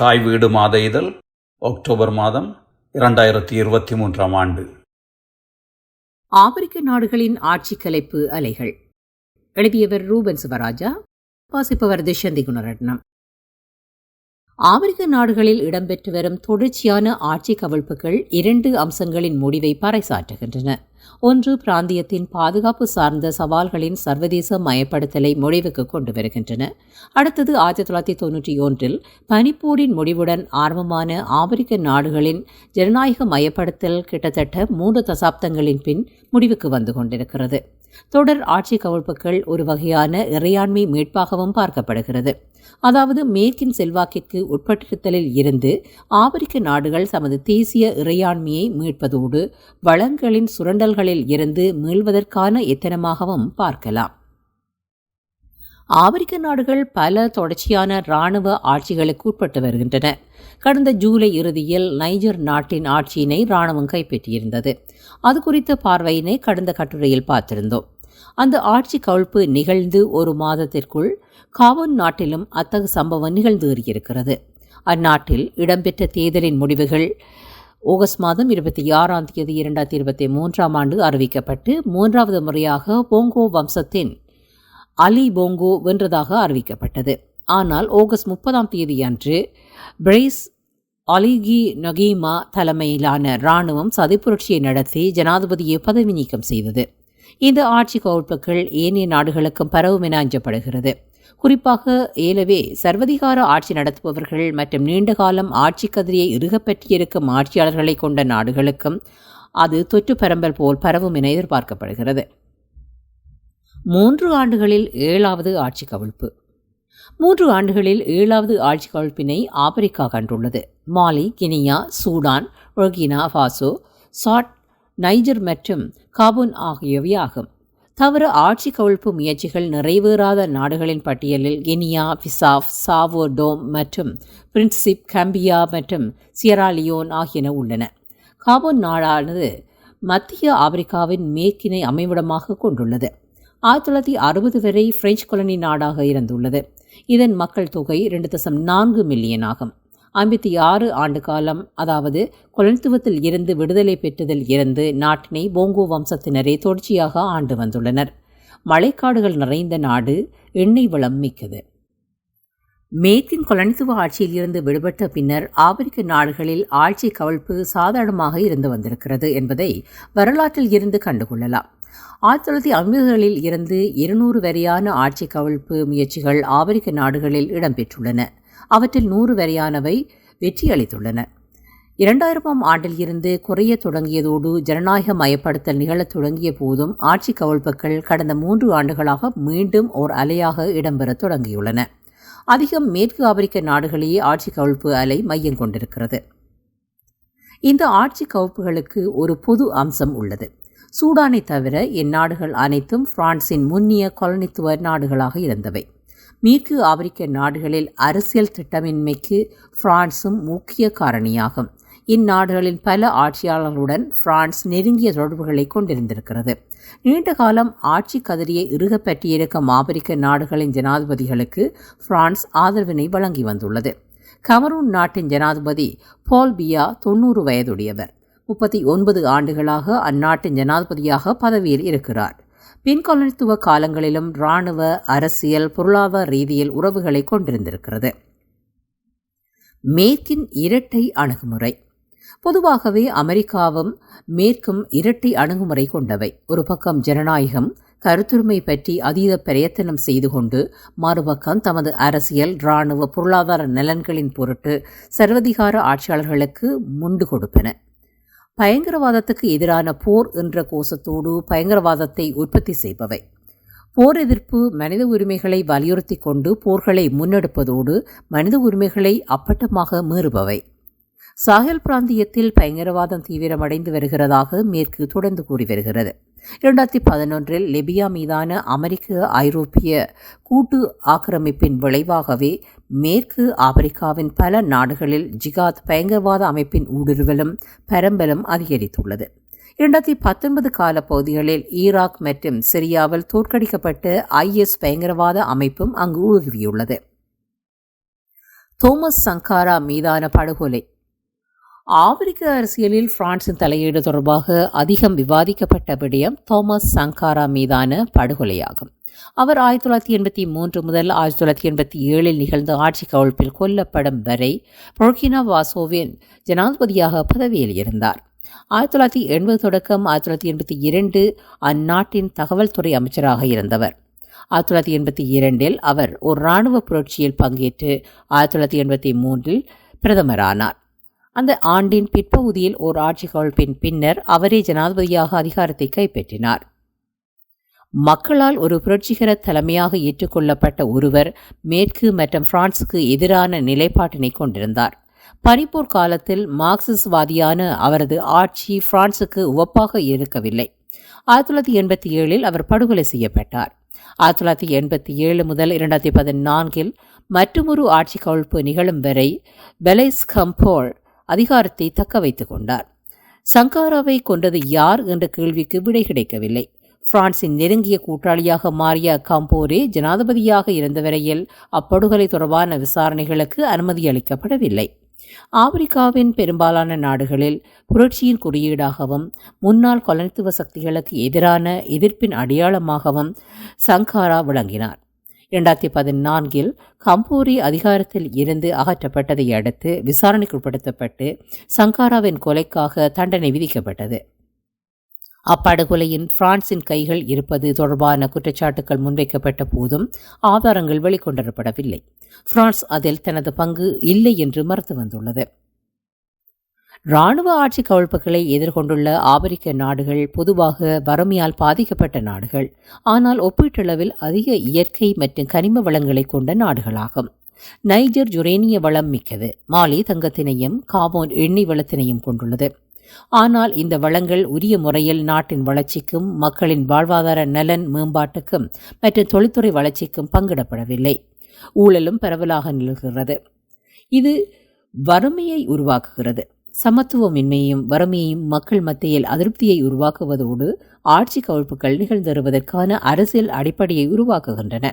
தாய் வீடு மாத இதழ் அக்டோபர் மாதம் இரண்டாயிரத்தி இருபத்தி மூன்றாம் ஆண்டு. ஆப்பிரிக்க நாடுகளின் ஆட்சி கலைப்பு அலைகள். எழுதியவர் ரூபன் சிவராஜா வாசிப்பவர் திஷந்தி குணரட்னம். ஆப்பிரிக்க நாடுகளில் இடம்பெற்று வரும் தொடர்ச்சியான ஆட்சி கவிழ்ப்புகள் இரண்டு அம்சங்களின் முடிவை பறைசாற்றுகின்றன. ஒன்று பிராந்தியத்தின் பாதுகாப்பு சார்ந்த சவால்களின் சர்வதேச மயப்படுத்தலை முடிவுக்கு கொண்டு வருகின்றன. அடுத்தது ஆயிரத்தி தொள்ளாயிரத்தி தொன்னூற்றி ஒன்றில் பனிப்போரின் முடிவுடன் ஆரம்பமான ஆப்பிரிக்க நாடுகளின் ஜனநாயக மயப்படுத்தல் கிட்டத்தட்ட மூன்று தசாப்தங்களின் பின் முடிவுக்கு வந்து கொண்டிருக்கிறது. தொடர் ஆட்சி கவிழ்ப்புகள் ஒரு வகையான இறையாண்மை மீட்பாகவும் பார்க்கப்படுகிறது. அதாவது மேற்கின் செல்வாக்கிற்கு உட்பட்டிருத்தலில் இருந்து ஆப்பிரிக்க நாடுகள் தமது தேசிய இறையாண்மையை மீட்பதோடு வளங்களின் சுரண்டல்களில் இருந்து மீள்வதற்கான எத்தனமாகவும் பார்க்கலாம். ஆப்பிரிக்க நாடுகள் பல தொடர்ச்சியான இராணுவ ஆட்சிகளுக்கு உட்பட்டு வருகின்றன. கடந்த ஜூலை இறுதியில் நைஜர் நாட்டின் ஆட்சியினை இராணுவம் கைப்பற்றியிருந்தது. அது குறித்த பார்வையினை கடந்த கட்டுரையில் பார்த்திருந்தோம். அந்த ஆட்சி கவிழ்ப்பு நிகழ்ந்து ஒரு மாதத்திற்குள் காவன் நாட்டிலும் அத்தகு சம்பவம் நிகழ்ந்து வருகிறது அந்நாட்டில் இடம்பெற்ற தேர்தலின் முடிவுகள் ஆகஸ்ட் மாதம் இருபத்தி ஆறாம் தேதி இரண்டாயிரத்தி இருபத்தி மூன்றாம் ஆண்டு அறிவிக்கப்பட்டு மூன்றாவது முறையாக போங்கோ வம்சத்தின் அலி போங்கோ வென்றதாக அறிவிக்கப்பட்டது. ஆனால் ஆகஸ்ட் முப்பதாம் தேதி அன்று பிரைஸ் அலிகி நகீமா தலைமையிலான இராணுவம் சதிப்புரட்சியை நடத்தி ஜனாதிபதியை பதவி நீக்கம் செய்தது. இந்த ஆட்சி கவுழ்ப்புகள் ஏனைய நாடுகளுக்கும் பரவும் என அஞ்சப்படுகிறது. குறிப்பாக ஏலவே சர்வதிகார ஆட்சி நடத்துபவர்கள் மற்றும் நீண்டகாலம் ஆட்சி கதிரியை இறுகப்பற்றியிருக்கும் ஆட்சியாளர்களை கொண்ட நாடுகளுக்கும் அது தொற்று பரம்பல் போல் பரவும் என எதிர்பார்க்கப்படுகிறது. மூன்று ஆண்டுகளில் ஏழாவது ஆட்சி கவிழ்ப்பு. மூன்று ஆண்டுகளில் ஏழாவது ஆட்சி கவிழ்ப்பினை ஆப்பிரிக்கா கண்டுள்ளது. Mali Guinea Sudan Burkina Faso Chad Niger மற்றும் காபூன் ஆகியவை ஆகும். தவிர ஆட்சி கவிழ்ப்பு முயற்சிகள் நிறைவேறாத நாடுகளின் பட்டியலில் கினியா பிசாஃப் சாவோ டோம் மற்றும் பிரின்சிப் கம்பியா மற்றும் சியராலியோன் ஆகியன உள்ளன. காபோன் நாடானது மத்திய ஆப்பிரிக்காவின் மேற்கினை அமைவிடமாக கொண்டுள்ளது. ஆயிரத்தி தொள்ளாயிரத்தி அறுபது வரை பிரெஞ்சு கொலனி நாடாக இருந்துள்ளது. இதன் மக்கள் தொகை ரெண்டு தசம் நான்கு மில்லியன் ஆகும். ஐம்பத்தி ஆறு ஆண்டு காலம் அதாவது கொலனித்துவத்தில் இருந்து விடுதலை பெற்றதில் இருந்து நாட்டினை போங்கோ வம்சத்தினரே தொடர்ச்சியாக ஆண்டு வந்துள்ளனர். மழைக்காடுகள் நிறைந்த நாடு எண்ணெய் வளம் மிக்கது. மேற்கின் கொலனித்துவ ஆட்சியில் இருந்து விடுபட்ட பின்னர் ஆப்பிரிக்க நாடுகளில் ஆட்சி கவிழ்ப்பு சாதாரணமாக இருந்து வந்திருக்கிறது என்பதை வரலாற்றில் இருந்து கண்டுகொள்ளலாம். ஆயிரத்தி தொள்ளாயிரத்தி ஐம்பதுகளில் இருந்து இருநூறு வரையான ஆட்சி கவிழ்ப்பு முயற்சிகள் ஆப்பிரிக்க நாடுகளில் இடம்பெற்றுள்ளன. அவற்றில் நூறு வரையானவை வெற்றியளித்துள்ளன. இரண்டாயிரமாம் ஆண்டில் இருந்து குறைய தொடங்கியதோடு ஜனநாயக மயப்படுத்தல் நிகழத் தொடங்கிய போதும் ஆட்சி கவிழ்ப்புகள் கடந்த மூன்று ஆண்டுகளாக மீண்டும் ஓர் அலையாக இடம்பெறத் தொடங்கியுள்ளன. அதிகம் மேற்கு ஆப்பிரிக்க நாடுகளையே ஆட்சி கவிழ்ப்பு அலை மையம் கொண்டிருக்கிறது. இந்த ஆட்சி கவுப்புகளுக்கு ஒரு பொது அம்சம் உள்ளது. சூடானை தவிர இந்நாடுகள் அனைத்தும் பிரான்சின் முன்னிய கொலனித்துவ நாடுகளாக இருந்தவை. மேற்கு ஆப்பிரிக்க நாடுகளில் அரசியல் திட்டமின்மைக்கு பிரான்சும் முக்கிய காரணியாகும். இந்நாடுகளின் பல ஆட்சியாளர்களுடன் பிரான்ஸ் நெருங்கிய தொடர்புகளை கொண்டிருந்திருக்கிறது. நீண்ட காலம் ஆட்சி கதிரியை இறுகப்பற்றியிருக்கும் ஆப்பிரிக்க நாடுகளின் ஜனாதிபதிகளுக்கு பிரான்ஸ் ஆதரவினை வழங்கி வந்துள்ளது. கமரூன் நாட்டின் ஜனாதிபதி பால் பியா தொன்னூறு வயதுடையவர். முப்பத்தி ஒன்பது ஆண்டுகளாக அந்நாட்டின் ஜனாதிபதியாக பதவியில் இருக்கிறார். பின்கொலனித்துவ காலங்களிலும் இராணுவ அரசியல் பொருளாதார ரீதியில் உறவுகளை கொண்டிருந்திருக்கிறது. மேற்கின் இரட்டை அணுகுமுறை. பொதுவாகவே அமெரிக்காவும் மேற்கும் இரட்டை அணுகுமுறை கொண்டவை. ஒரு பக்கம் ஜனநாயகம் கருத்துரிமை பற்றி அதீத பிரயத்தனம் செய்து கொண்டு மறுபக்கம் தமது அரசியல் இராணுவ பொருளாதார நலன்களின் பொருட்டு சர்வதிகார ஆட்சியாளர்களுக்கு முண்டு கொடுப்பன. பயங்கரவாதத்துக்கு எதிரான போர் என்ற கோஷத்தோடு பயங்கரவாதத்தை உற்பத்தி செய்பவை. போர் எதிர்ப்பு மனித உரிமைகளை வலியுறுத்தி கொண்டு போர்களை முன்னெடுப்பதோடு மனித உரிமைகளை அப்பட்டமாக மீறுபவை. சாஹல் பிராந்தியத்தில் பயங்கரவாதம் தீவிரமடைந்து வருகிறதாக மேற்கு தொடர்ந்து கூறி வருகிறது. இரண்டாயிரத்தி பதினொன்றில் லிபியா மீதான அமெரிக்க ஐரோப்பிய கூட்டு ஆக்கிரமிப்பின் விளைவாகவே மேற்கு ஆப்பிரிக்காவின் பல நாடுகளில் ஜிகாத் பயங்கரவாத அமைப்பின் ஊடுருவலும் பரம்பலும் அதிகரித்துள்ளது. இரண்டாயிரத்தி பத்தொன்பது கால பகுதிகளில் ஈராக் மற்றும் சிரியாவில் தோற்கடிக்கப்பட்ட ஐஎஸ் பயங்கரவாத அமைப்பும் அங்கு ஊடுருவியுள்ளது. தோமஸ் சங்காரா மீதான படுகொலை ஆப்பிரிக்க அரசியலில் பிரான்சின் தலையீடு தொடர்பாக அதிகம் விவாதிக்கப்பட்ட விடயம் தோமஸ் சங்காரா மீதான படுகொலையாகும். அவர் ஆயிரத்தி தொள்ளாயிரத்தி எண்பத்தி மூன்று முதல் ஆயிரத்தி தொள்ளாயிரத்தி எண்பத்தி ஏழில் நிகழ்ந்த ஆட்சி கவிழ்ப்பில் கொல்லப்படும் வரை பொர்கினா வாசோவின் ஜனாதிபதியாக பதவியில் இருந்தார். ஆயிரத்தி தொள்ளாயிரத்தி எண்பது தொடக்கம் ஆயிரத்தி தொள்ளாயிரத்தி எண்பத்தி இரண்டு அந்நாட்டின் தகவல் துறை அமைச்சராக இருந்தவர். ஆயிரத்தி தொள்ளாயிரத்தி எண்பத்தி இரண்டில் அவர் ஒரு இராணுவ புரட்சியில் பங்கேற்று ஆயிரத்தி தொள்ளாயிரத்தி எண்பத்தி மூன்றில் பிரதமரானார். அந்த ஆண்டின் பிற்பகுதியில் ஓர் ஆட்சி கவிழ்ப்பின் பின்னர் அவரே ஜனாதிபதியாக அதிகாரத்தை கைப்பற்றினார். மக்களால் ஒரு புரட்சிகர தலைமையாக ஏற்றுக்கொள்ளப்பட்ட ஒருவர் மேற்கு மற்றும் பிரான்சுக்கு எதிரான நிலைப்பாட்டினை கொண்டிருந்தார். பனிப்போர் காலத்தில் மார்க்சிஸ்வாதியான அவரது ஆட்சி பிரான்சுக்கு உவப்பாக இருக்கவில்லை. ஆயிரத்தி தொள்ளாயிரத்தி எண்பத்தி ஏழில் அவர் படுகொலை செய்யப்பட்டார். ஆயிரத்தி தொள்ளாயிரத்தி எண்பத்தி ஏழு முதல் இரண்டாயிரத்தி பதினான்கில் மற்றொரு ஆட்சி கவிழ்ப்பு நிகழும் வரை பெலைஸ் கம்போல் அதிகாரத்தை தக்க வைத்துக் கொண்டார். சங்காராவை கொண்டது யார் என்ற கேள்விக்கு விடை கிடைக்கவில்லை. பிரான்சின் நெருங்கிய கூட்டாளியாக மாறிய கம்போரே ஜனாதிபதியாக இருந்த வரையில் அப்படுகொலை தொடர்பான விசாரணைகளுக்கு அனுமதி அளிக்கப்படவில்லை. ஆப்பிரிக்காவின் பெரும்பாலான நாடுகளில் புரட்சியின் குறியீடாகவும் முன்னாள் கொலனித்துவ சக்திகளுக்கு எதிரான எதிர்ப்பின் அடையாளமாகவும் சங்காரா விளங்கினார். இரண்டாயிரத்தி பதினான்கில் கம்பூரி அதிகாரத்தில் இருந்து அகற்றப்பட்டதை அடுத்து விசாரணைக்குட்படுத்தப்பட்டு சங்காராவின் கொலைக்காக தண்டனை விதிக்கப்பட்டது. அப்படுகொலையின் பிரான்சின் கைகள் இருப்பது தொடர்பான குற்றச்சாட்டுகள் முன்வைக்கப்பட்ட போதும் ஆதாரங்கள் வெளிக்கொண்டரப்படவில்லை. பிரான்ஸ் அதில் தனது பங்கு இல்லை என்று மறுத்து வந்துள்ளது. இராணுவ ஆட்சி கவிழ்ப்புகளை எதிர்கொண்டுள்ள ஆப்பிரிக்க நாடுகள் பொதுவாக வறுமையால் பாதிக்கப்பட்ட நாடுகள். ஆனால் ஒப்பீட்டளவில் அதிக இயற்கை மற்றும் கனிம வளங்களை கொண்ட நாடுகளாகும். நைஜர் ஜுரேனிய வளம் மிக்கது. மாலி தங்கத்தினையும் காபோன் எண்ணெய் வளத்தினையும் கொண்டுள்ளது. ஆனால் இந்த வளங்கள் உரிய முறையில் நாட்டின் வளர்ச்சிக்கும் மக்களின் வாழ்வாதார நலன் மேம்பாட்டுக்கும் மற்றும் தொழில்துறை வளர்ச்சிக்கும் பங்கிடப்படவில்லை. ஊழலும் பரவலாக நிலவுகிறது இது வறுமையை உருவாக்குகிறது. சமத்துவமின்மையும் வறுமையையும் மக்கள் மத்தியில் அதிருப்தியை உருவாக்குவதோடு ஆட்சி கவிழ்ப்புகள் நிகழ்ந்தருவதற்கான அரசியல் அடிப்படையை உருவாக்குகின்றன.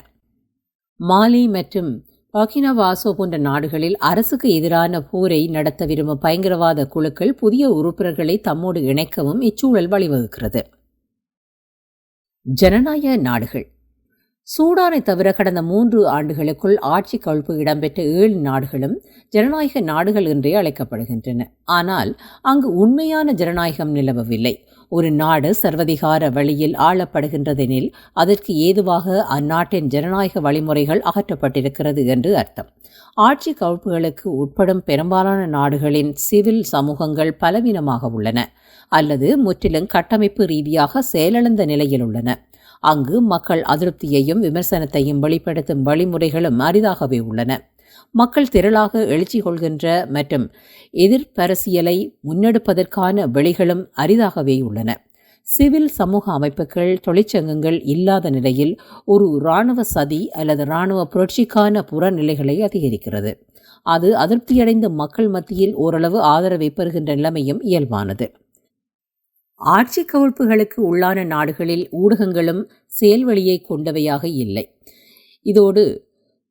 மாலி மற்றும் பாக்கினா வாசோ போன்ற நாடுகளில் அரசுக்கு எதிரான போரை நடத்த விரும்பும் பயங்கரவாத குழுக்கள் புதிய உறுப்பினர்களை தம்மோடு இணைக்கவும் இச்சூழல் வழிவகுக்கிறது. ஜனநாயக நாடுகள் சூடானை தவிர கடந்த மூன்று ஆண்டுகளுக்குள் ஆட்சி கவிழ்ப்பு இடம்பெற்ற ஏழு நாடுகளும் ஜனநாயக நாடுகள் என்றே அழைக்கப்படுகின்றன. ஆனால் அங்கு உண்மையான ஜனநாயகம் நிலவவில்லை. ஒரு நாடு சர்வதிகார வழியில் ஆளப்படுகின்றதெனில் அதற்கு ஏதுவாக அந்நாட்டின் ஜனநாயக வழிமுறைகள் அகற்றப்பட்டிருக்கிறது என்று அர்த்தம். ஆட்சி கவிழ்ப்புகளுக்கு உட்படும் பெரும்பாலான நாடுகளின் சிவில் சமூகங்கள் பலவீனமாக உள்ளன அல்லது முற்றிலும் கட்டமைப்பு ரீதியாக செயலிழந்த நிலையில் உள்ளன. அங்கு மக்கள் அதிருப்தியையும் விமர்சனத்தையும் வெளிப்படுத்தும் வழிமுறைகளும் அரிதாகவே உள்ளன. மக்கள் திரளாக எழுச்சி கொள்கின்ற மற்றும் எதிர்பரசியலை முன்னெடுப்பதற்கான வழிகளும் அரிதாகவே உள்ளன. சிவில் சமூக அமைப்புகள் தொழிற்சங்கங்கள் இல்லாத நிலையில் ஒரு இராணுவ சதி அல்லது இராணுவ புரட்சிக்கான புறநிலைகளை அதிகரிக்கிறது. அது அதிருப்தியடைந்த மக்கள் மத்தியில் ஓரளவு ஆதரவை பெறுகின்ற நிலைமையும் இயல்பானது. ஆட்சி கவிழ்ப்புகளுக்கு உள்ளான நாடுகளில் ஊடகங்களும் செயல்வழியை கொண்டவையாக இல்லை. இதோடு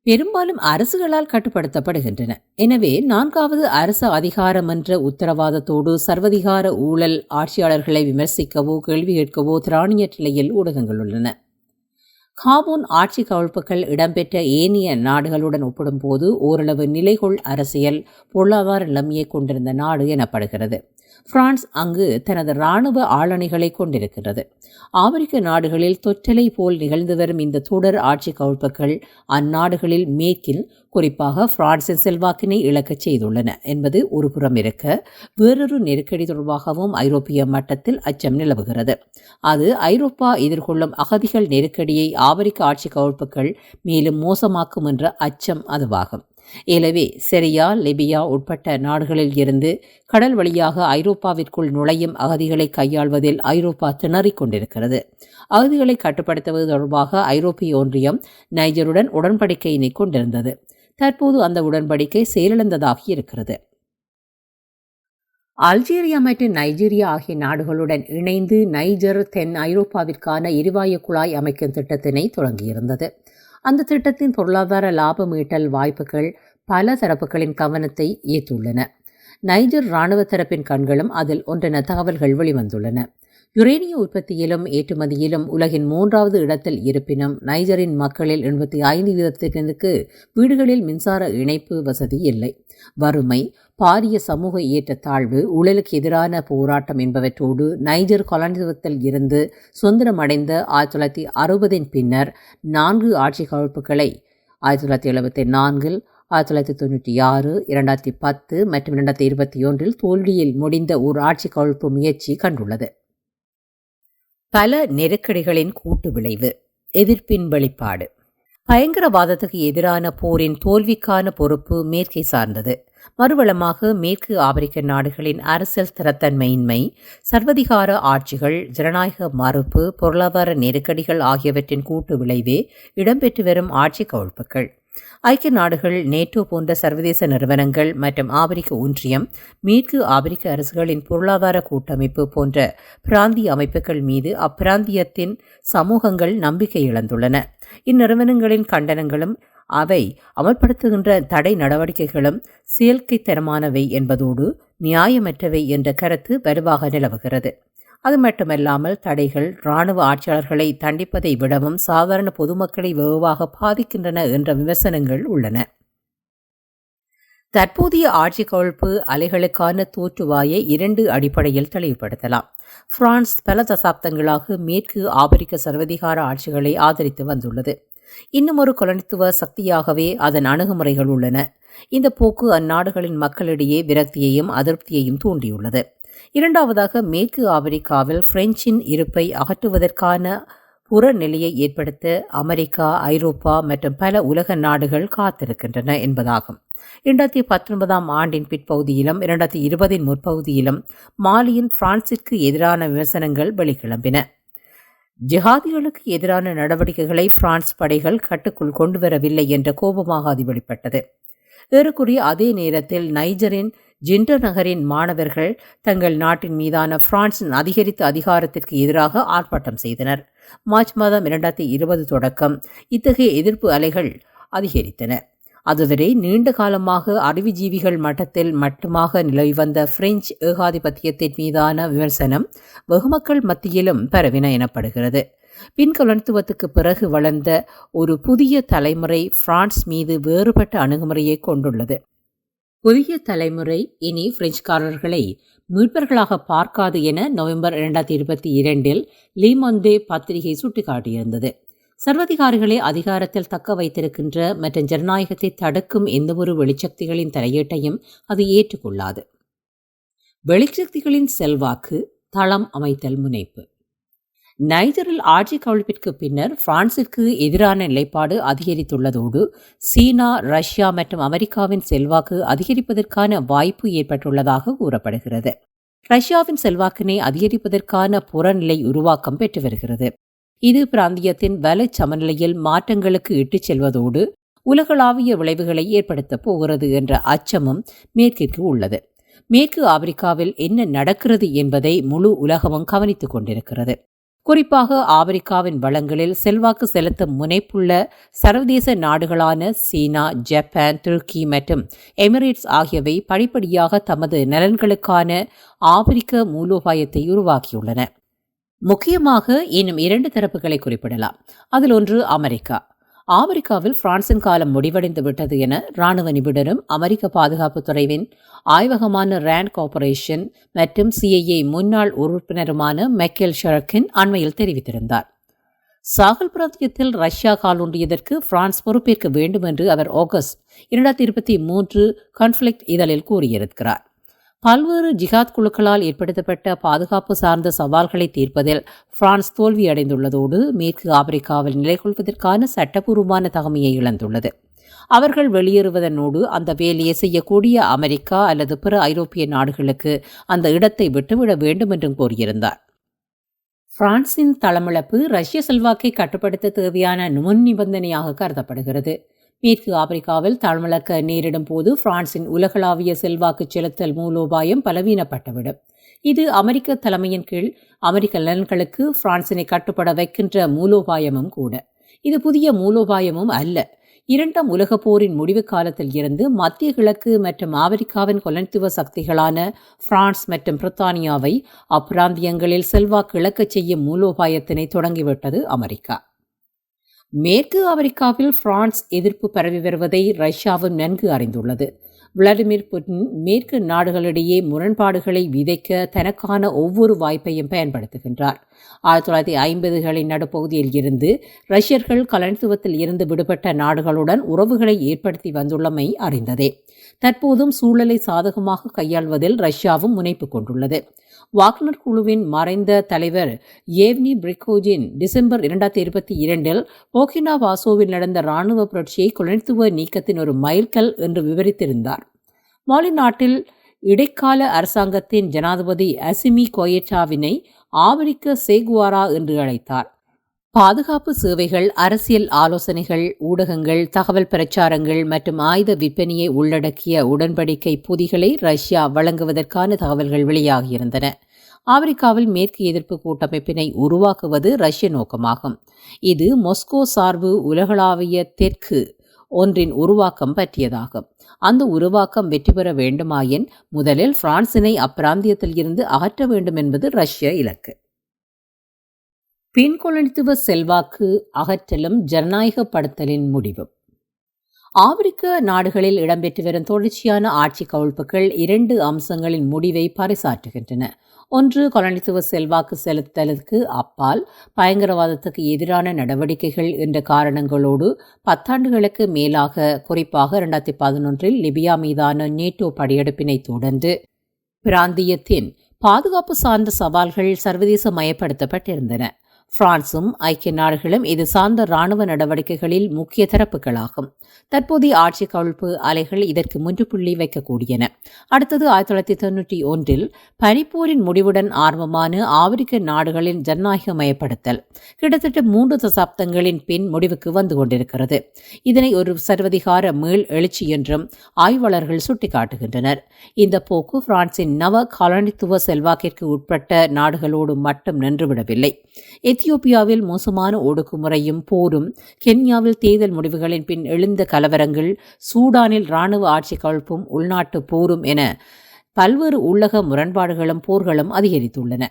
பெரும்பாலும் அரசுகளால் கட்டுப்படுத்தப்படுகின்றன. எனவே நான்காவது அரசு அதிகாரமன்ற உத்தரவாதத்தோடு சர்வதிகார ஊழல் ஆட்சியாளர்களை விமர்சிக்கவோ கேள்வி கேட்கவோ திராணியற்ற நிலையில் ஊடகங்கள் உள்ளன. காபூன் ஆட்சி கவிழ்ப்புகள் இடம்பெற்ற ஏனைய நாடுகளுடன் ஒப்பிடும்போது ஓரளவு நிலைகொள் அரசியல் பொருளாதார நிலைமையை கொண்டிருந்த நாடு எனப்படுகிறது. பிரான்ஸ் அங்கு தனது இராணுவ ஆளணிகளை கொண்டிருக்கிறது. ஆப்பிரிக்க நாடுகளில் தொற்றலை போல் நிகழ்ந்து வரும் இந்த தொடர் ஆட்சி கவிழ்ப்புகள் அந்நாடுகளில் மேற்கில் குறிப்பாக பிரான்சின் செல்வாக்கினை இழக்கச் செய்துள்ளன என்பது ஒரு புறம் இருக்க வேறொரு நெருக்கடி தொடர்பாகவும் ஐரோப்பிய மட்டத்தில் அச்சம் நிலவுகிறது. அது ஐரோப்பா எதிர்கொள்ளும் அகதிகள் நெருக்கடியை ஆப்பிரிக்க ஆட்சி கவிழ்ப்புகள் மேலும் மோசமாக்கும் என்ற அச்சம் அதுவாகும். எனவே செரியா லிபியா உட்பட்ட நாடுகளில் இருந்து கடல் வழியாக ஐரோப்பாவிற்குள் நுழையும் அகதிகளை கையாள்வதில் ஐரோப்பா திணறிக் கொண்டிருக்கிறது. அகதிகளை கட்டுப்படுத்துவது தொடர்பாக ஐரோப்பிய ஒன்றியம் நைஜருடன் உடன்படிக்கையினை கொண்டிருந்தது. தற்போது அந்த உடன்படிக்கை செயலிழந்ததாகி இருக்கிறது. அல்ஜீரியா மற்றும் நைஜீரியா ஆகிய நாடுகளுடன் இணைந்து நைஜர் தென் ஐரோப்பாவிற்கான எரிவாயு குழாய் அமைக்கும் திட்டத்தினை தொடங்கியிருந்தது. அந்த திட்டத்தின் பொருளாதார லாபம் ஈட்டல் வாய்ப்புகள் பல தரப்புகளின் கவனத்தை ஈர்த்துள்ளன. நைஜர் இராணுவ தரப்பின் கண்களும் அதில் ஒன்றென தகவல்கள் வெளிவந்துள்ளன. யுரேனிய உற்பத்தியிலும் ஏற்றுமதியிலும் உலகின் மூன்றாவது இடத்தில் இருப்பினும் நைஜரின் மக்களில் எண்பத்தி ஐந்து வீதத்தினருக்கு வீடுகளில் மின்சார இணைப்பு வசதி இல்லை. வறுமை பாரிய சமூக ஏற்றத்தாழ்வு ஊழலுக்கு எதிரான போராட்டம் என்பவற்றோடு நைஜர் கொலனித்துவத்தில் இருந்து சுதந்திரமடைந்த ஆயிரத்தி தொள்ளாயிரத்தி அறுபதின் பின்னர் நான்கு ஆட்சி கவிழ்ப்புகளை ஆயிரத்தி தொள்ளாயிரத்தி எழுபத்தி நான்கில் ஆயிரத்தி தொள்ளாயிரத்தி தொண்ணூற்றி ஆறு இரண்டாயிரத்தி பத்து மற்றும் இரண்டாயிரத்தி இருபத்தி ஒன்றில் தோல்வியில் முடிந்த ஒரு ஆட்சி கவிழ்ப்பு முயற்சி கண்டுள்ளது. பல நெருக்கடிகளின் கூட்டு விளைவு எதிர்ப்பின் வெளிப்பாடு. பயங்கரவாதத்துக்கு எதிரான போரின் தோல்விக்கான பொறுப்பு மேற்கை சார்ந்தது. மறுவளமாக மேற்கு ஆப்பிரிக்க நாடுகளின் அரசியல் ஸ்திரத்தன்மையின்மை சர்வதிகார ஆட்சிகள் ஜனநாயக மறுப்பு பொருளாதார நெருக்கடிகள் ஆகியவற்றின் கூட்டு விளைவே இடம்பெற்று வரும் ஆட்சி கவிழ்ப்புகள். ஐக்கிய நாடுகள் நேட்டோ போன்ற சர்வதேச நிறுவனங்கள் மற்றும் ஆப்பிரிக்க ஒன்றியம் மேற்கு ஆப்பிரிக்க அரசுகளின் பொருளாதார கூட்டமைப்பு போன்ற பிராந்திய அமைப்புகள் மீது அப்பிராந்தியத்தின் சமூகங்கள் நம்பிக்கை இழந்துள்ளன. இந்நிறுவனங்களின் கண்டனங்களும் அவை அமல்படுத்துகின்ற தடை நடவடிக்கைகளும் செயற்கைத்தனமானவை என்பதோடு நியாயமற்றவை என்ற கருத்து வலுவாக நிலவுகிறது. அது மட்டுமல்லாமல் தடைகள் இராணுவ ஆட்சியாளர்களை தண்டிப்பதை விடவும் சாதாரண பொதுமக்களை வெகுவாக பாதிக்கின்றன என்ற விமர்சனங்கள் உள்ளன. தற்போதைய ஆட்சி கவிழ்ப்பு அலைகளுக்கான தோற்றுவாயை இரண்டு அடிப்படையில் தெளிவுபடுத்தலாம். பிரான்ஸ் பல தசாப்தங்களாக மேற்கு ஆப்பிரிக்க சர்வதிகார ஆட்சிகளை ஆதரித்து வந்துள்ளது. இன்னும் ஒரு கொலனித்துவ சக்தியாகவே அதன் அணுகுமுறைகள் உள்ளன. இந்த போக்கு அந்நாடுகளின் மக்களிடையே விரக்தியையும் அதிருப்தியையும் தூண்டியுள்ளது. இரண்டாவதாக மேற்கு ஆப்பிரிக்காவில் பிரெஞ்சின் இருப்பை அகற்றுவதற்கான புறநிலையை ஏற்படுத்த அமெரிக்கா ஐரோப்பா மற்றும் பல உலக நாடுகள் காத்திருக்கின்றன என்பதாகும். இரண்டாயிரத்தி பத்தொன்பதாம் ஆண்டின் பிற்பகுதியிலும் இரண்டாயிரத்தி இருபதின் முற்பகுதியிலும் மாலியின் பிரான்சிற்கு எதிரான விமர்சனங்கள் வெளிக்கிளம்பின. ஜிஹாதிகளுக்கு எதிரான நடவடிக்கைகளை பிரான்ஸ் படைகள் கட்டுக்குள் கொண்டுவரவில்லை என்ற கோபமாக அது வெளிப்பட்டது. ஏறக்குறைய அதே நேரத்தில் நைஜரின் ஜிண்டர் நகரின் மாணவர்கள் தங்கள் நாட்டின் மீதான பிரான்சின் அதிகரித்த அதிகாரத்திற்கு எதிராக ஆர்ப்பாட்டம் செய்தனர். மார்ச் மாதம் இரண்டாயிரத்தி இருபது தொடக்கம் இத்தகைய எதிர்ப்பு அலைகள் அதிகரித்தன. அதுவரை நீண்ட காலமாக அறிவுஜீவிகள் மட்டத்தில் மட்டுமாக நிலவி வந்த பிரெஞ்சு ஏகாதிபத்தியத்தின் மீதான விமர்சனம் வெகுமக்கள் மத்தியிலும் பரவின எனப்படுகிறது. பின்கலனித்துவத்துக்கு பிறகு வளர்ந்த ஒரு புதிய தலைமுறை பிரான்ஸ் மீது வேறுபட்ட அணுகுமுறையை கொண்டுள்ளது. புதிய தலைமுறை இனி பிரெஞ்சுக்காரர்களை மீட்பர்களாக பார்க்காது என நவம்பர் இரண்டாயிரத்தி இருபத்தி இரண்டில் லீமொந்தே பத்திரிகை சுட்டிக்காட்டியிருந்தது. சர்வதிகாரிகளை அதிகாரத்தில் தக்க வைத்திருக்கின்ற மற்றும் ஜனநாயகத்தை தடுக்கும் எந்தவொரு வெளிச்சக்திகளின் தலையீட்டையும் அது ஏற்றுக்கொள்ளாது. வெளிச்சக்திகளின் செல்வாக்கு தளம் அமைத்தல் முனைப்பு. நைஜரில் ஆட்சி கவிழ்ப்பிற்கு பின்னர் பிரான்சிற்கு எதிரான நிலைப்பாடு அதிகரித்துள்ளதோடு சீனா ரஷ்யா மற்றும் அமெரிக்காவின் செல்வாக்கு அதிகரிப்பதற்கான வாய்ப்பு ஏற்பட்டுள்ளதாக கூறப்படுகிறது. ரஷ்யாவின் செல்வாக்கினை அதிகரிப்பதற்கான புறநிலை உருவாக்கம் பெற்று வருகிறது. இது பிராந்தியத்தின் வலை சமநிலையில் மாற்றங்களுக்கு இட்டுச் செல்வதோடு உலகளாவிய விளைவுகளை ஏற்படுத்தப் போகிறது என்ற அச்சமும் மேற்கிற்கு உள்ளது. மேற்கு ஆப்பிரிக்காவில் என்ன நடக்கிறது என்பதை முழு உலகமும் கவனித்துக் கொண்டிருக்கிறது. குறிப்பாக ஆப்பிரிக்காவின் வளங்களில் செல்வாக்கு செலுத்தும் முனைப்புள்ள சர்வதேச நாடுகளான சீனா ஜப்பான் துருக்கி மற்றும் எமிரேட்ஸ் ஆகியவை படிப்படியாக தமது நலன்களுக்கான ஆப்பிரிக்க மூலோபாயத்தை உருவாக்கியுள்ளன. முக்கியமாக இன்னும் இரண்டு தரப்புகளை குறிப்பிடலாம். அதில் ஒன்று அமெரிக்கா. ஆப்பிரிக்காவில் பிரான்சின் காலம் முடிவடைந்து விட்டது என இராணுவ நிபுணரும் அமெரிக்க பாதுகாப்பு துறைவின் ஆய்வகமான ரேண்ட் கார்பரேஷன் மற்றும் சிஐஏ முன்னாள் உறுப்பினருமான மெக்கேல் ஷரக்கின் அண்மையில் தெரிவித்திருந்தார். சாகல் பிராந்தியத்தில் ரஷ்யா காலூன்றியதற்கு பிரான்ஸ் பொறுப்பேற்க வேண்டும் என்று அவர் ஆகஸ்ட் இரண்டாயிரத்தி இருபத்தி மூன்று கான்ஃபிளிக்ட் இதழில் கூறியிருக்கிறார். பல்வேறு ஜிஹாத் குழுக்களால் ஏற்படுத்தப்பட்ட பாதுகாப்பு சார்ந்த சவால்களை தீர்ப்பதில் பிரான்ஸ் தோல்வியடைந்துள்ளதோடு மேற்கு ஆப்பிரிக்காவில் நிலை கொள்வதற்கான சட்டபூர்வமான தகமையை இழந்துள்ளது. அவர்கள் வெளியேறுவதனோடு அந்த வேலையை செய்யக்கூடிய அமெரிக்கா அல்லது பிற ஐரோப்பிய நாடுகளுக்கு அந்த இடத்தை விட்டுவிட வேண்டும் என்றும் கூறியிருந்தார் பிரான்சின் தளமிழப்பு ரஷ்ய செல்வாக்கை கட்டுப்படுத்த தேவையான முன் நிபந்தனையாக கருதப்படுகிறது. மேற்கு ஆப்பிரிக்காவில் தாழ்மளக்க நேரிடும் போது பிரான்சின் உலகளாவிய செல்வாக்கு செலுத்தல் மூலோபாயம் பலவீனப்பட்டுவிடும். இது அமெரிக்க தலைமையின் கீழ் அமெரிக்க நலன்களுக்கு பிரான்சினை கட்டுப்பட வைக்கின்ற மூலோபாயமும் கூட. இது புதிய மூலோபாயமும் அல்ல. இரண்டாம் உலகப் போரின் முடிவு காலத்தில் இருந்து மத்திய கிழக்கு மற்றும் ஆப்பிரிக்காவின் கொலனித்துவ சக்திகளான பிரான்ஸ் மற்றும் பிரித்தானியாவை அப்பிராந்தியங்களில் செல்வாக்கு இழக்கச் செய்யும் மூலோபாயத்தினை தொடங்கிவிட்டது அமெரிக்கா. மேற்கு ஆப்பிரிக்காவில் பிரான்ஸ் எதிர்ப்பு பரவி வருவதை ரஷ்யாவும் நன்கு அறிந்துள்ளது. விளாடிமிர் புட்டின் மேற்கு நாடுகளிடையே முரண்பாடுகளை விதைக்க தனக்கான ஒவ்வொரு வாய்ப்பையும் பயன்படுத்துகின்றார். ஆயிரத்தி தொள்ளாயிரத்தி ஐம்பதுகளின் நடுப்பகுதியில் இருந்து ரஷ்யர்கள் கலனித்துவத்தில் இருந்து விடுபட்ட நாடுகளுடன் உறவுகளை ஏற்படுத்தி வந்துள்ளமை அறிந்ததே. தற்போதும் சூழலை சாதகமாக கையாள்வதில் ரஷ்யாவும் முனைப்பு கொண்டுள்ளது. வாக்னர் குழுவின் மறைந்த தலைவர் ஏவ்னி பிரிகோஜின் டிசம்பர் இரண்டாயிரத்தி இருபத்தி இரண்டில் போக்கினா வாசோவில் நடந்த இராணுவ புரட்சியை குலனித்துவ நீக்கத்தின் ஒரு மைல்கல் என்று விவரித்திருந்தார். மாலி நாட்டில் இடைக்கால அரசாங்கத்தின் ஜனாதிபதி அசிமி கோயட்டாவினை ஆப்பிரிக்க சேகுவாரா என்று அழைத்தார். பாதுகாப்பு சேவைகள் அரசியல் ஆலோசனைகள் ஊடகங்கள் தகவல் பிரச்சாரங்கள் மற்றும் ஆயுத விற்பனையை உள்ளடக்கிய உடன்படிக்கை பொதிகளை ரஷ்யா வழங்குவதற்கான தகவல்கள் வெளியாகியிருந்தன. ஆப்பிரிக்காவில் மேற்கு எதிர்ப்பு கூட்டமைப்பினை உருவாக்குவது ரஷ்ய நோக்கமாகும். இது மொஸ்கோ சார்பு உலகளாவிய தெற்கு ஒன்றின் உருவாக்கம் பற்றியதாகும். அந்த உருவாக்கம் வெற்றி பெற வேண்டுமாயின் முதலில் பிரான்சினை அப்பிராந்தியத்தில் இருந்து அகற்ற வேண்டும் என்பது ரஷ்ய இலக்கு. பின்கொலனித்துவ செல்வாக்கு அகற்றலும் ஜனநாயகப்படுத்தலின் முடிவும் ஆப்பிரிக்க நாடுகளில் இடம்பெற்று வரும் தொடர்ச்சியான ஆட்சி கவிழ்ப்புகள் இரண்டு அம்சங்களின் முடிவை பறைசாற்றுகின்றன. ஒன்று கொலனித்துவ செல்வாக்கு செலுத்தலுக்கு அப்பால் பயங்கரவாதத்துக்கு எதிரான நடவடிக்கைகள் என்ற காரணங்களோடு பத்தாண்டுகளுக்கு மேலாக குறிப்பாக இரண்டாயிரத்தி பதினொன்றில் லிபியா மீதான நேட்டோ படையெடுப்பினை தொடர்ந்து பிராந்தியத்தின் பாதுகாப்பு சார்ந்த சவால்கள் சர்வதேச மயப்படுத்தப்பட்டிருந்தன. பிரான்சும் ஐக்கிய நாடுகளும் இது சார்ந்த இராணுவ நடவடிக்கைகளில் முக்கிய தரப்புகளாகும். தற்போதைய ஆட்சி கவிழ்ப்பு அலைகள் இதற்கு முற்றுப்புள்ளி வைக்கக்கூடியன. அடுத்தது ஆயிரத்தி தொள்ளாயிரத்தி தொண்ணூற்றி ஒன்றில் பனிப்போரின் முடிவுடன் ஆர்வமான ஆப்பிரிக்க நாடுகளின் ஜனநாயகமயப்படுத்தல் கிட்டத்தட்ட மூன்று தசாப்தங்களின் பின் முடிவுக்கு வந்து கொண்டிருக்கிறது. இதனை ஒரு சர்வதிகார மீள் எழுச்சி என்றும் ஆய்வாளர்கள் சுட்டிக்காட்டுகின்றனர். இந்த போக்கு பிரான்சின் நவ காலனித்துவ செல்வாக்கிற்கு உட்பட்ட நாடுகளோடு மட்டும் நின்றுவிடவில்லை. எத்தியோப்பியாவில் மோசமான ஒடுக்குமுறையும் போரும் கென்யாவில் தேர்தல் முடிவுகளின் பின் எழுந்த கலவரங்கள் சூடானில் இராணுவ ஆட்சி கவிழ்ப்பும் உள்நாட்டு போரும் என பல்வேறு உள்ளக முரண்பாடுகளும் போர்களும் அதிகரித்துள்ளன.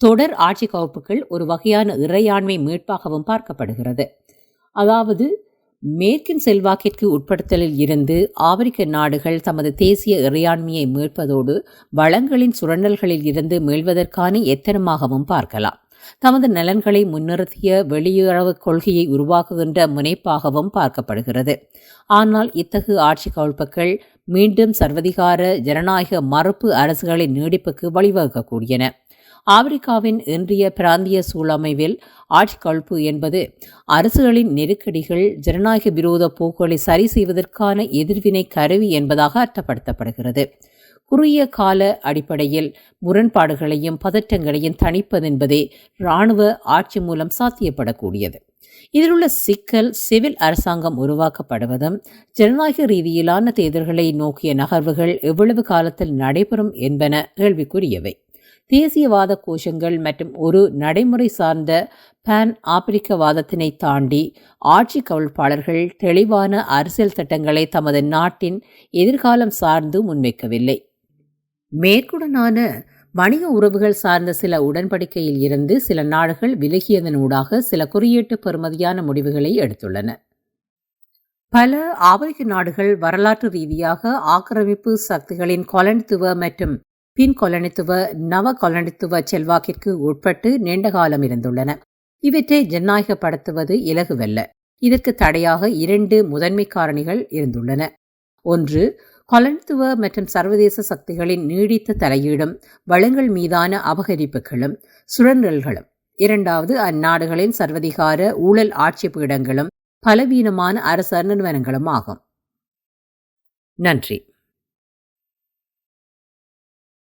தொடர் ஆட்சி கவுப்புகள் ஒரு வகையான இறையாண்மை மீட்பாகவும் பார்க்கப்படுகிறது. அதாவது மேற்கின் செல்வாக்கிற்கு உட்படுத்தலில் இருந்து ஆப்பிரிக்க நாடுகள் தமது தேசிய இறையாண்மையை மீட்பதோடு வளங்களின் சுரண்டல்களில் இருந்து மீள்வதற்கான எத்தனமாகவும் பார்க்கலாம். தமது நலன்களை முன்னிறுத்திய வெளியுறவு கொள்கையை உருவாக்குகின்ற முனைப்பாகவும் பார்க்கப்படுகிறது. ஆனால் இத்தகு ஆட்சி கவிழ்ப்புகள் மீண்டும் சர்வதிகார ஜனநாயக மறுப்பு அரசுகளின் நீடிப்புக்கு வழிவகுக்கக்கூடியன. ஆப்பிரிக்காவின் இன்றைய பிராந்திய சூழமைவில் ஆட்சி என்பது அரசுகளின் நெருக்கடிகள் ஜனநாயக விரோத போக்குகளை சரி செய்வதற்கான எதிர்வினை கருவி என்பதாக அர்த்தப்படுத்தப்படுகிறது. குறுகிய கால அடிப்படையில் முரண்பாடுகளையும் பதற்றங்களையும் தணிப்பதென்பதே இராணுவ ஆட்சி மூலம் சாத்தியப்படக்கூடியது. இதிலுள்ள சிக்கல் சிவில் அரசாங்கம் உருவாக்கப்படுவதும் ஜனநாயக ரீதியிலான தேர்தல்களை நோக்கிய நகர்வுகள் எவ்வளவு காலத்தில் நடைபெறும் என்பன கேள்விக்குரியவை தேசியவாத கோஷங்கள் மற்றும் ஒரு நடைமுறை சார்ந்த பான் ஆப்பிரிக்கவாதத்தினை தாண்டி ஆட்சி கவிழ்ப்பாளர்கள் தெளிவான அரசியல் திட்டங்களை தமது நாட்டின் எதிர்காலம் சார்ந்து முன்வைக்கவில்லை. மேற்குடனான வணிக உறவுகள் சார்ந்த சில உடன்படிக்கையில் இருந்து சில நாடுகள் விலகியதனூடாக சில குறியீட்டு பெறுமதியான முடிவுகளை எடுத்துள்ளன. பல ஆப்பிரிக்க நாடுகள் வரலாற்று ரீதியாக ஆக்கிரமிப்பு சக்திகளின் கொலனித்துவ மற்றும் பின் கொலனித்துவ நவ கொலனித்துவ செல்வாக்கிற்கு உட்பட்டு நீண்ட காலம் இருந்துள்ளன. இவற்றை ஜனநாயகப்படுத்துவது இலகுவல்ல. இதற்கு தடையாக இரண்டு முதன்மை காரணிகள் இருந்துள்ளன. ஒன்று கொலனித்துவ மற்றும் சர்வதேச சக்திகளின் நீடித்த தலையீடும் வளங்கள் மீதான அபகரிப்புகளும் சுழன்றல்களும். இரண்டாவது அந்நாடுகளின் சர்வதிகார ஊழல் ஆட்சி பீடங்களும் பலவீனமான அரச நிறுவனங்களும் ஆகும். நன்றி.